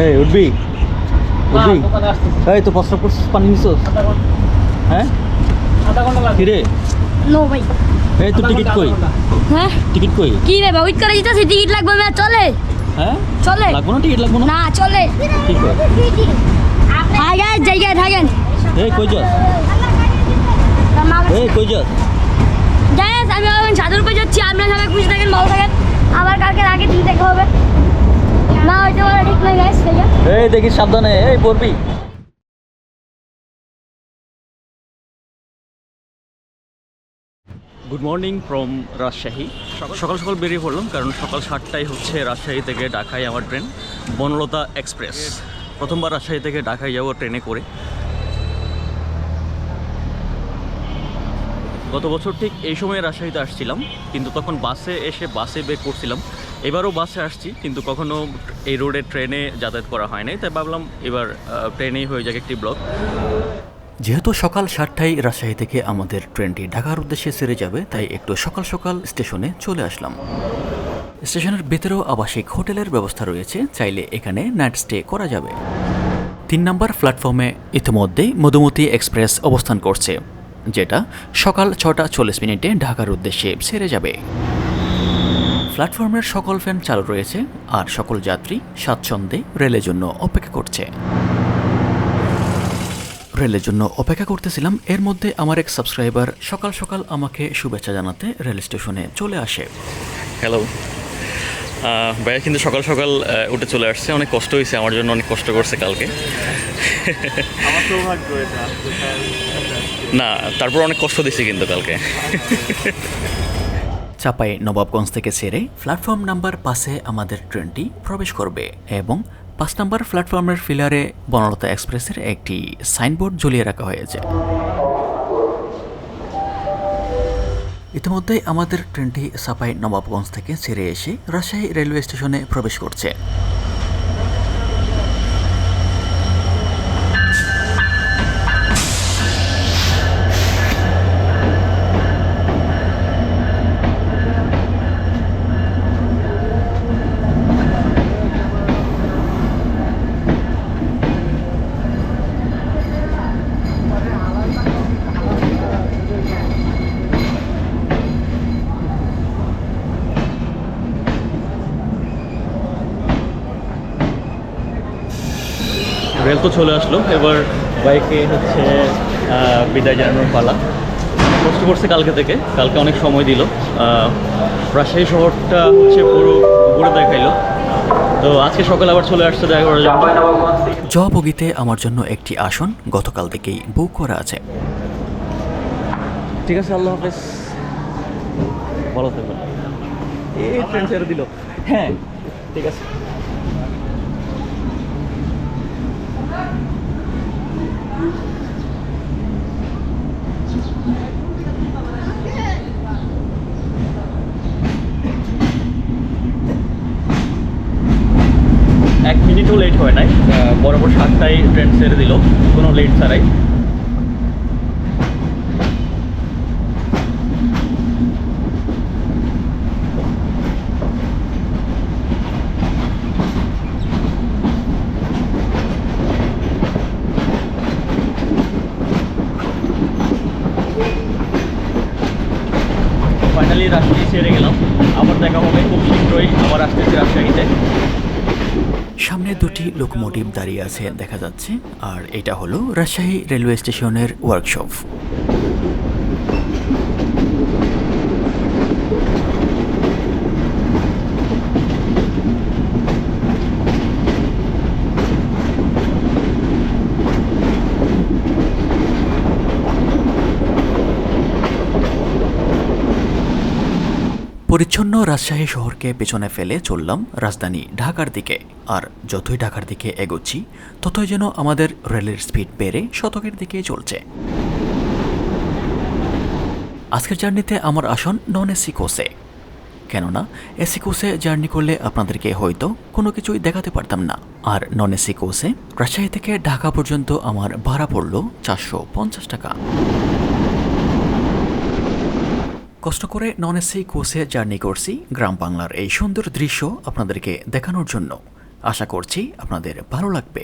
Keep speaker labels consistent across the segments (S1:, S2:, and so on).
S1: এই উঠবি। উঠবি। এই তো প্রস্রাব করছিস পানি নিছিস? হ্যাঁ? কিরে? এই তো টিকিট কই?
S2: হ্যাঁ?
S1: টিকিট কই?
S2: কি রে ওয়েট করে যেতেছি টিকিট লাগবে না চলে।
S1: হ্যাঁ?
S2: চলে।
S1: লাগবো না টিকিট লাগবো না?
S2: না চলে।
S1: ঠিক
S2: জায়গায় থাকেন।
S1: এই কই যাস? এই কই যাস?
S2: আমি এখন সাধুর পেয়ে যাচ্ছি আপনারা সবাই খুশি থাকেন ভালো থাকেন। আবার কালকে আগে ঠিক দেখা হবে। না ঠিক গাইস
S1: এই দেখিস সাবধানে। এই পড়বি। গুড মর্নিং ফ্রম রাজশাহী সকাল সকাল বেরিয়ে পড়লাম কারণ সকাল সাতটায় হচ্ছে রাজশাহী থেকে ঢাকায় আমার ট্রেন বনলতা এক্সপ্রেস। প্রথমবার রাজশাহী থেকে ঢাকায় যাব ট্রেনে করে। গত বছর ঠিক এই সময় রাজশাহীতে আসছিলাম কিন্তু তখন বাসে এসে বাসে বের করছিলাম। এবারও বাসে আসছি, কিন্তু কখনো এই রোডে ট্রেনে যাতায়াত করা হয় নাই তাই ভাবলাম এবার ট্রেনেই হয়ে যাক একটি ব্লক
S3: যেহেতু সকাল সাতটায় রাজশাহী থেকে আমাদের ট্রেনটি ঢাকার উদ্দেশ্যে সেরে যাবে, তাই একটু সকাল সকাল স্টেশনে চলে আসলাম। স্টেশনের ভেতরেও আবাসিক হোটেলের ব্যবস্থা রয়েছে, চাইলে এখানে নাইট স্টে করা যাবে। তিন নম্বর প্ল্যাটফর্মে ইতিমধ্যেই মধুমতি এক্সপ্রেস অবস্থান করছে, যেটা সকাল ছটা চল্লিশ মিনিটে ঢাকার উদ্দেশ্যে সেরে যাবে। প্ল্যাটফর্মের সকল ফ্যান চালু রয়েছে আর সকল যাত্রী স্বাচ্ছন্দ্যে রেলের জন্য অপেক্ষা করছে। রেলের জন্য অপেক্ষা করতেছিলাম। এর মধ্যে আমার এক সাবস্ক্রাইবার সকাল সকাল আমাকে শুভেচ্ছা জানাতে রেল স্টেশনে চলে আসে।
S1: হ্যালো ভাইয়া কিন্তু সকাল সকাল উঠে চলে আসছে। অনেক কষ্ট হয়েছে। আমার জন্য অনেক কষ্ট করছে কালকে। না তারপর অনেক কষ্ট দিছি কিন্তু কালকে।
S3: চাপাই নবাবগঞ্জ থেকে ছেড়ে প্ল্যাটফর্ম নাম্বার পাশে আমাদের ট্রেনটি প্রবেশ করবে এবং পাঁচ নম্বর প্ল্যাটফর্মের ফিলারে বনলতা এক্সপ্রেসের একটি সাইনবোর্ড ঝুলিয়ে রাখা হয়েছে। ইতিমধ্যেই আমাদের ট্রেনটি সাপাই নবাবগঞ্জ থেকে ছেড়ে এসে রাজশাহী রেলওয়ে স্টেশনে প্রবেশ করছে।
S1: তো চলে আসলো। এবার বাইকে হচ্ছে বিদায় জানানোর পালা। কষ্ট করছে কালকে থেকে। কালকে অনেক সময় দিল। রাজশাহী শহরটা হচ্ছে পুরো ঘুরে দেখাইলো। তো আজকে সকালে আবার চলে আসছে দেখা করার জন্য।
S3: জ বগিতে আমার জন্য একটি আসন গতকাল থেকেই বুক করা আছে।
S1: ঠিক আছে আল্লাহ হাফেজ। ভালো থাকবেন। এই ট্রেন ছেড়ে দিল। হ্যাঁ ঠিক আছে। এক মিনিটও লেট হয় নাই। বরাবর সাতটায় ট্রেন ছেড়ে দিল কোনো লেট ছাড়াই ফাইনালি রাজশাহী ছেড়ে গেলাম আবার দেখা হবে খুব শীঘ্রই আবার আসতেছি রাজশাহীতে
S3: সামনে দুটি লোকোমোটিভ দাঁড়িয়ে আছে দেখা যাচ্ছে। আর এটা হলো রাজশাহী রেলওয়ে স্টেশনের ওয়ার্কশপ পরিচ্ছন্ন রাজশাহী শহরকে পেছনে ফেলে চললাম রাজধানী ঢাকার দিকে। আর যতই ঢাকার দিকে এগোচ্ছি, ততই যেন আমাদের রেলের স্পিড বেড়ে শতকের দিকে চলছে। আজকের জার্নিতে আমার আসন নন এসি কোসে কেননা, এসি কোসে জার্নি করলে আপনাদেরকে হয়তো কোনো কিছুই দেখাতে পারতাম না। আর নন এসি কোসে রাজশাহী থেকে ঢাকা পর্যন্ত আমার ভাড়া পড়ল চারশো পঞ্চাশ টাকা। কষ্ট করে নন এসি কোচে জার্নি করছি গ্রাম বাংলার এই সুন্দর দৃশ্য আপনাদেরকে দেখানোর জন্য। আশা করছি আপনাদের ভালো লাগবে।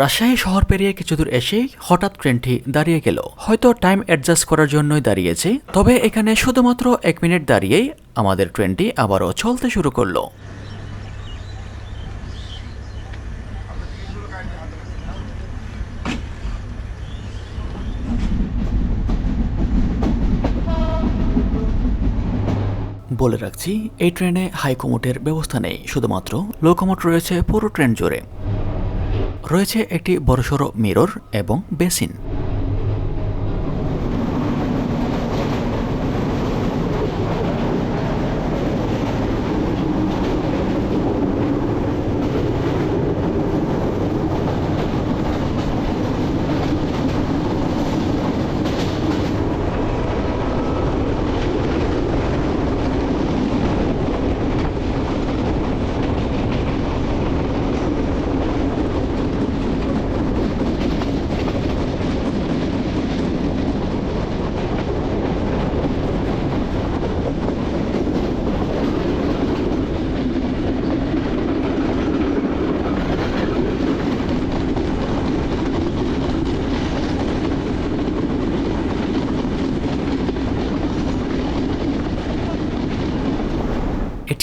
S3: রাজশাহী শহর পেরিয়ে কিছু দূর এসে হঠাৎ ট্রেনটি দাঁড়িয়ে গেল। হয়তো টাইম অ্যাডজাস্ট করার জন্যই দাঁড়িয়েছে, তবে এখানে শুধুমাত্র এক মিনিট দাঁড়িয়েই আমাদের ট্রেনটি আবারও চলতে শুরু করল। বলে রাখছি, এই ট্রেনে হাইকমোটের ব্যবস্থা নেই, শুধুমাত্র লোকোমোট রয়েছে পুরো ট্রেন জুড়ে। রয়েছে একটি বড়সড় মিরর এবং বেসিন।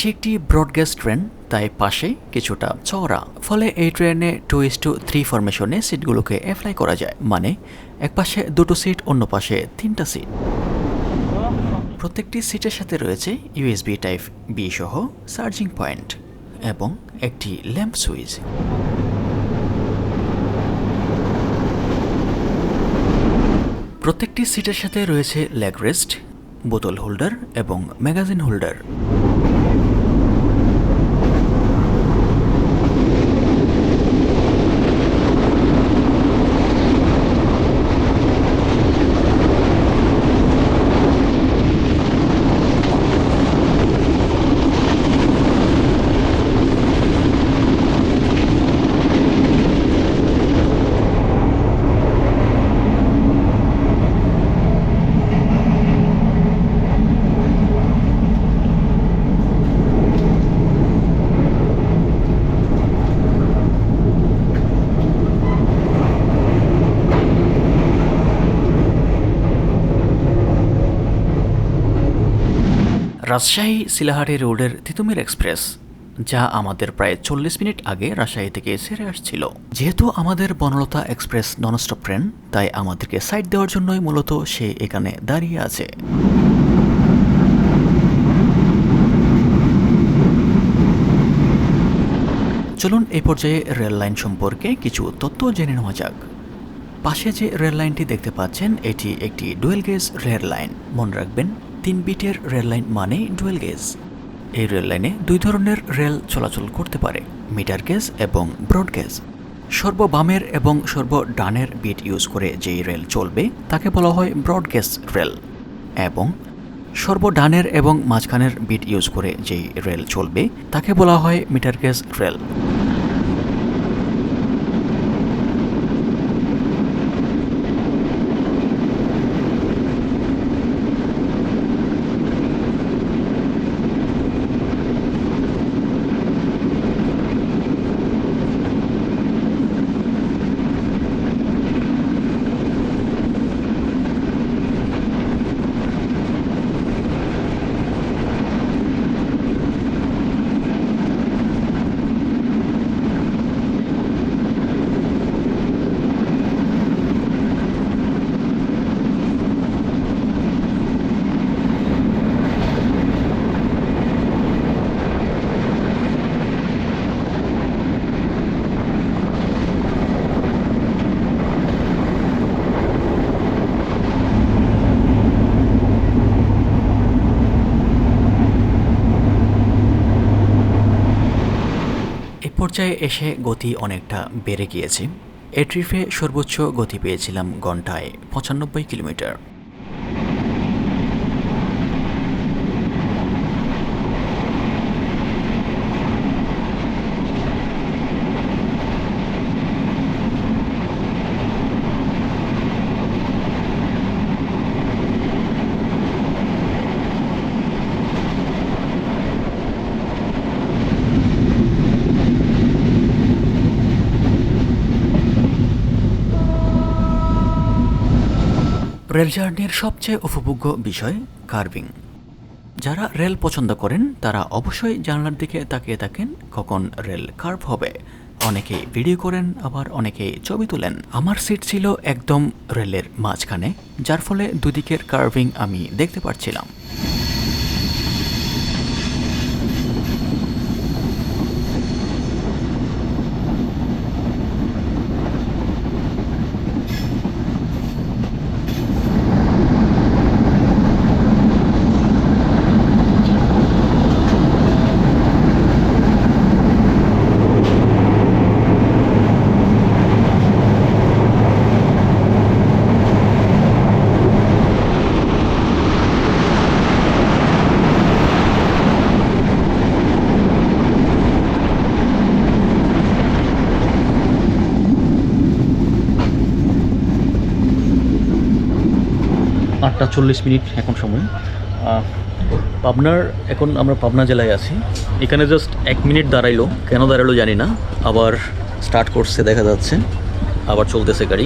S3: এটি একটি ব্রডগেজ ট্রেন তাই পাশে কিছুটা চওড়া। ফলে এই ট্রেনে টু ইস টু থ্রি ফরমেশনে সিটগুলোকে অ্যাপ্লাই করা যায়। মানে এক পাশে দুটো সিট অন্য পাশে তিনটা সিট প্রত্যেকটি সিটের সাথে রয়েছে ইউএসবি টাইপ বি সহ চার্জিং পয়েন্ট এবং একটি ল্যাম্প সুইচ প্রত্যেকটি সিটের সাথে রয়েছে লেগ রেস্ট বোতল হোল্ডার এবং ম্যাগাজিন হোল্ডার রাজশাহী সিলাহাটি রোডের তিতুমির এক্সপ্রেস, যা আমাদের প্রায় চল্লিশ মিনিট আগে রাজশাহী থেকে সেরে আসছিল। যেহেতু আমাদের বনলতা এক্সপ্রেস ননস্টপ ট্রেন, তাই আমাদেরকে সাইড দেওয়ার জন্যই মূলত সে এখানে দাঁড়িয়ে আছে। চলুন এই পর্যায়ে রেল লাইন সম্পর্কে কিছু তথ্য জেনে নেওয়া যাক। পাশে যে রেল লাইনটি দেখতে পাচ্ছেন, এটি একটি ডুয়েল গেজ রেল লাইন। মনে রাখবেন তিন বিটের রেল লাইন মানে ডুয়েল গেজ। এই রেল লাইনে দুই ধরনের রেল চলাচল করতে পারে, মিটার গেজ এবং ব্রড গেজ। সর্ববামের এবং সর্ব ডানের বিট ইউজ করে যেই রেল চলবে, তাকে বলা হয় ব্রড গেজ রেল। এবং সর্ব ডানের এবং মাঝখানের বিট ইউজ করে যেই রেল চলবে, তাকে বলা হয় মিটার গেজ রেল। পর্যায়ে এসে গতি অনেকটা বেড়ে গিয়েছে। এ ট্রিপে সর্বোচ্চ গতি পেয়েছিলাম ঘন্টায় পঁচানব্বই কিলোমিটার। রেল জার্নির সবচেয়ে উপভোগ্য বিষয় কার্ভিং। যারা রেল পছন্দ করেন, তারা অবশ্যই জানলার দিকে তাকিয়ে থাকেন, কখন রেল কার্ভ হবে। অনেকে ভিডিও করেন, আবার অনেকে ছবি তোলেন। আমার সিট ছিল একদম রেলের মাঝখানে, যার ফলে দুদিকের কার্ভিং আমি দেখতে পাচ্ছিলাম
S1: আটটা চল্লিশ মিনিট এখন সময়। পাবনার, এখন আমরা পাবনা জেলায় আছি। এখানে জাস্ট এক মিনিট দাঁড়াইলো। কেন দাঁড়াল জানি না। আবার স্টার্ট করছে, দেখা যাচ্ছে। আবার চলতেছে গাড়ি।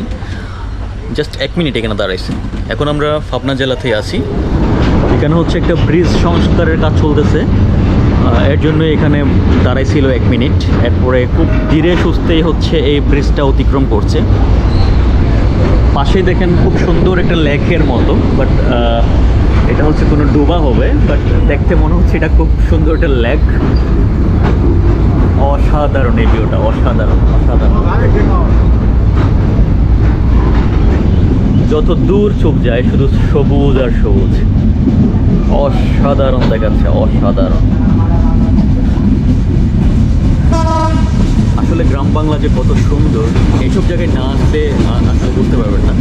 S1: জাস্ট এক মিনিট এখানে দাঁড়াইছে। এখন আমরা পাবনা জেলাতেই আছি। এখানে হচ্ছে একটা ব্রিজ সংস্কারের কাজ চলতেছে। এর জন্য এখানে দাঁড়াইছিল এক মিনিট। এরপরে খুব ধীরে সুস্থেই হচ্ছে এই ব্রিজটা অতিক্রম করছে। পাশে দেখেন খুব সুন্দর একটা লেকের মতো বাট এটা হচ্ছে কোনো ডোবা হবে বাট দেখতে মনে হচ্ছে এটা খুব সুন্দর একটা লেক। অসাধারণ এই ভিউটা, অসাধারণ অসাধারণ। যত দূর চোখ যায়, শুধু সবুজ আর সবুজ। অসাধারণ দেখাচ্ছে, অসাধারণ। আসলে গ্রাম বাংলা যে কত সুন্দর এইসব জায়গায় না আসলে বুঝতে পারবেন না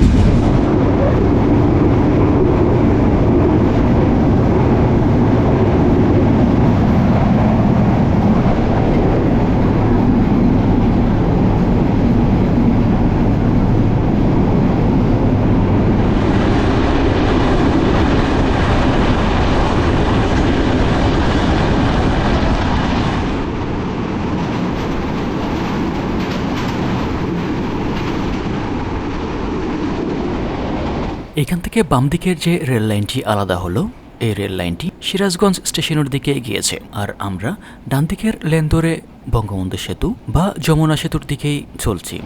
S3: এখান থেকে বাম দিকের যে রেল লাইনটি আলাদা হলো, এই রেল লাইনটি সিরাজগঞ্জ স্টেশনের দিকে গিয়েছে আর আমরা ডান দিকের লেন ধরে বঙ্গবন্ধু সেতু বা যমুনা সেতুর দিকেই চলছি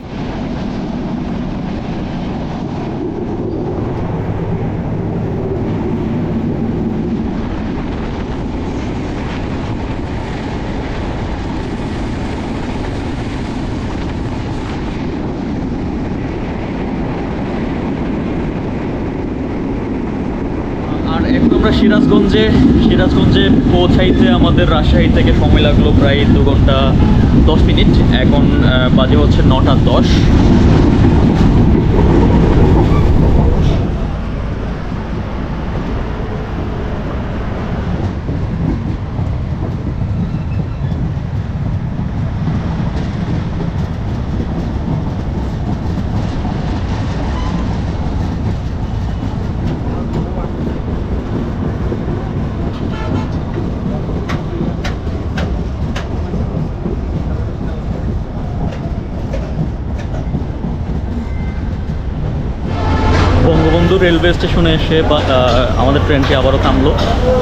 S1: আর এখন আমরা সিরাজগঞ্জে সিরাজগঞ্জে পৌঁছাইতে আমাদের রাজশাহী থেকে সময় লাগল প্রায় দু ঘণ্টা দশ মিনিট। এখন বাজে হচ্ছে নটা দশ বঙ্গবন্ধু রেলওয়ে স্টেশনে এসে বা আমাদের ট্রেনটি আবারও থামলো।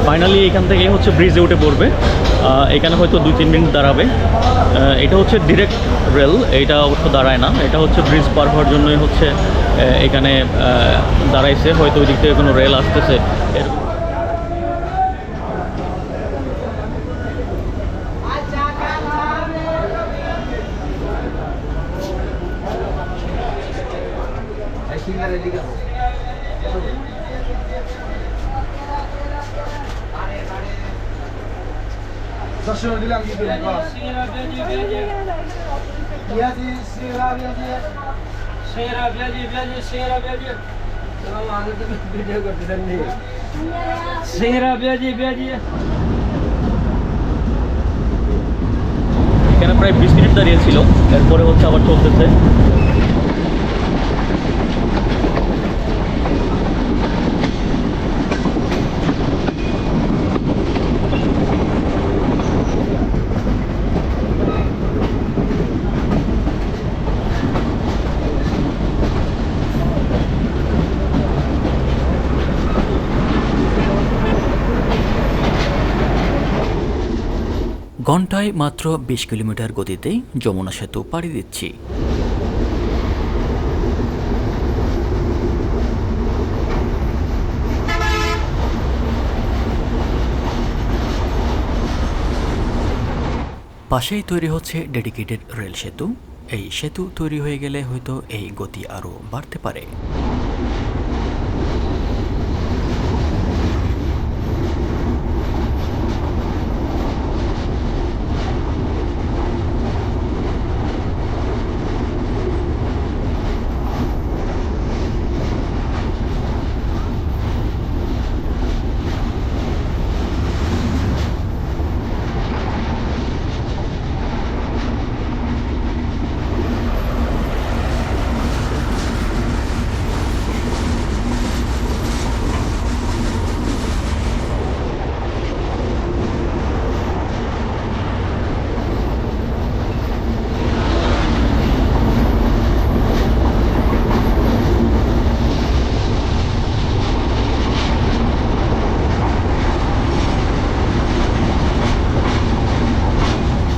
S1: ফাইনালি এখান থেকেই হচ্ছে ব্রিজে উঠে পড়বে। এখানে হয়তো দুই তিন মিনিট দাঁড়াবে। এটা হচ্ছে ডিরেক্ট রেল এটা অবশ্য দাঁড়ায় না। এটা হচ্ছে ব্রিজ পার হওয়ার জন্যই হচ্ছে এখানে দাঁড়াইছে। হয়তো ওই দিক থেকে কোনো রেল আসতেছে। এরকম
S4: দর্শন দিলাম কি দিলাম পেঁয়াজি শিরা পেঁয়াজি শিরা পেঁয়াজি পেঁয়াজি শিরা পেঁয়াজি আমি তো ভিডিও করতেছেন নি শিরা পেঁয়াজি পেঁয়াজি
S1: এখানে প্রায় বিশ মিনিট দাঁড়িয়ে ছিল এরপরে হচ্ছে আবার চলতেছে।
S3: ঘন্টায় মাত্র বিশ কিলোমিটার গতিতে যমুনা সেতু পাড়ি দিচ্ছি। পাশেই তৈরি হচ্ছে ডেডিকেটেড রেল সেতু। এই সেতু তৈরি হয়ে গেলে হয়তো এই গতি আরও বাড়তে পারে।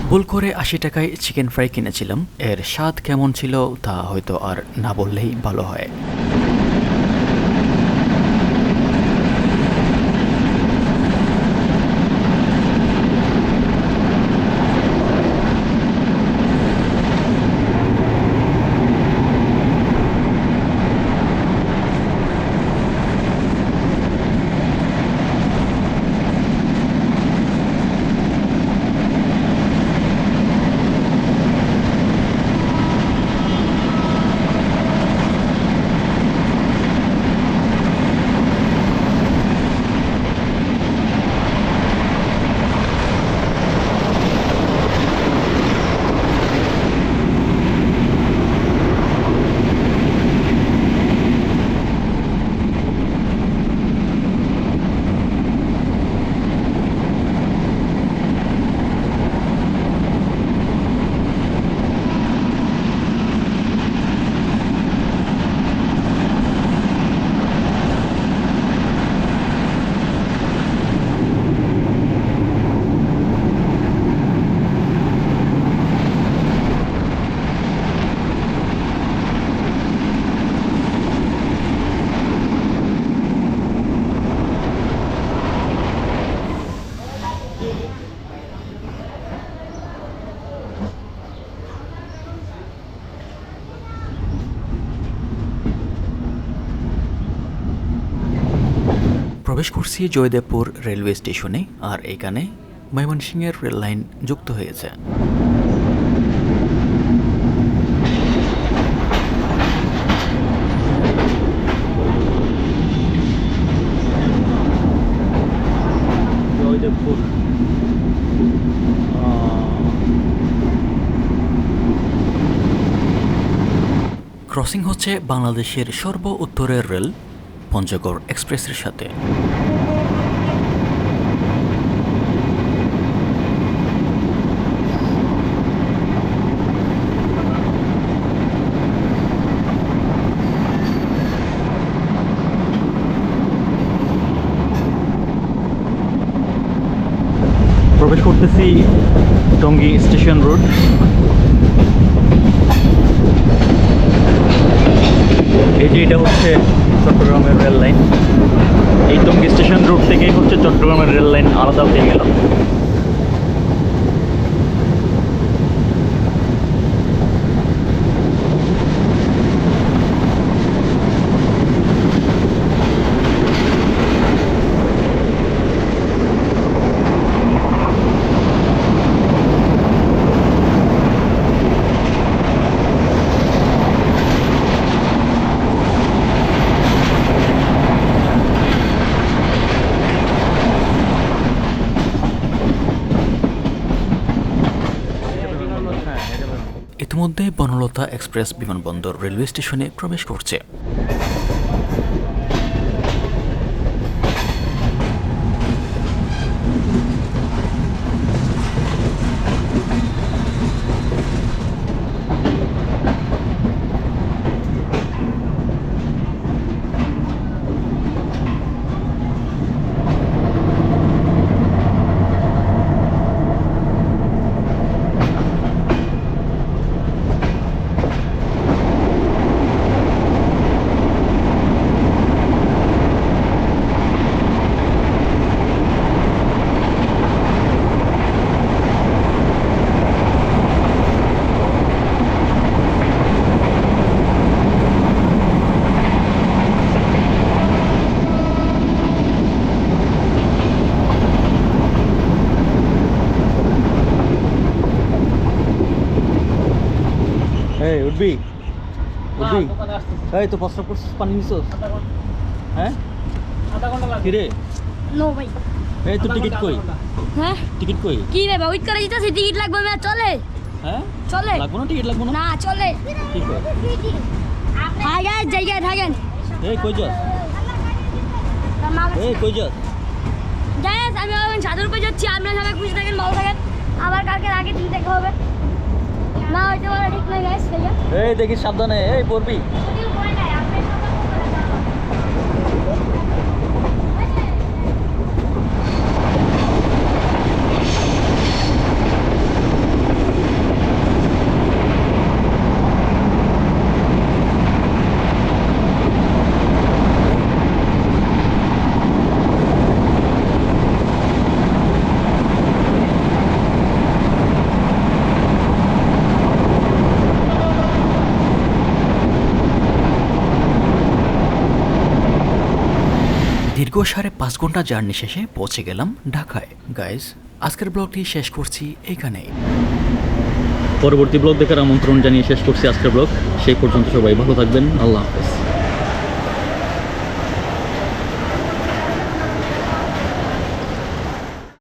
S3: ভুল করে আশি টাকায় চিকেন ফ্রাই কিনেছিলাম। এর স্বাদ কেমন ছিল তা হয়তো আর না বললেই ভালো হয়। প্রবেশ করছি জয়দেবপুর রেলওয়ে স্টেশনে আর এখানে ময়মনসিংহের রেল লাইন যুক্ত হয়েছে।
S1: জয়দেবপুর।
S3: ক্রসিং হচ্ছে বাংলাদেশের সর্ব উত্তরের রেল। পঞ্চগড় এক্সপ্রেসের সাথে।
S1: প্রবেশ করতেছি টঙ্গী স্টেশন রোড। এই যে এটা হচ্ছে চট্টগ্রামের রেল লাইন। এই টঙ্গী স্টেশন রোড থেকেই হচ্ছে চট্টগ্রামের রেল লাইন আলাদা হয়ে গেল।
S3: বনলতা এক্সপ্রেস বিমানবন্দর রেলওয়ে স্টেশনে প্রবেশ করছে।
S1: এই উঠবি? উঠবি? এই তো করছিস পানি নিছিস? হ্যাঁ? কিরে?
S2: নো ভাই।
S1: এই তোর টিকিট কই?
S2: হ্যাঁ?
S1: টিকিট কই?
S2: কি রে ওয়েট করে যেতেছি টিকিট লাগবে না চলে।
S1: হ্যাঁ?
S2: চলে।
S1: লাগবো না টিকিট লাগবো না?
S2: না চলে।
S1: ঠিক কই
S2: হাই গাইস জায়গায় থাকেন।
S1: এই কই যাস? এই কই যাস?
S2: গাইস আমি সাদর পেয়ে যাচ্ছি আপনারা সবাই খুশি থাকেন ভালো থাকেন। আবার কালকে আগে ঠিক দেখা হবে।
S1: এই দেখি সাবধানে। এই পড়বি।
S3: দীর্ঘ সাড়ে পাঁচ ঘণ্টা জার্নি শেষে পৌঁছে গেলাম ঢাকায়। গাইজ আজকের ব্লগটি শেষ করছি এখানেই।
S1: পরবর্তী ব্লগ দেখার আমন্ত্রণ জানিয়ে শেষ করছি আজকের ব্লগ। সেই পর্যন্ত সবাই ভালো থাকবেন। আল্লাহ হাফেজ।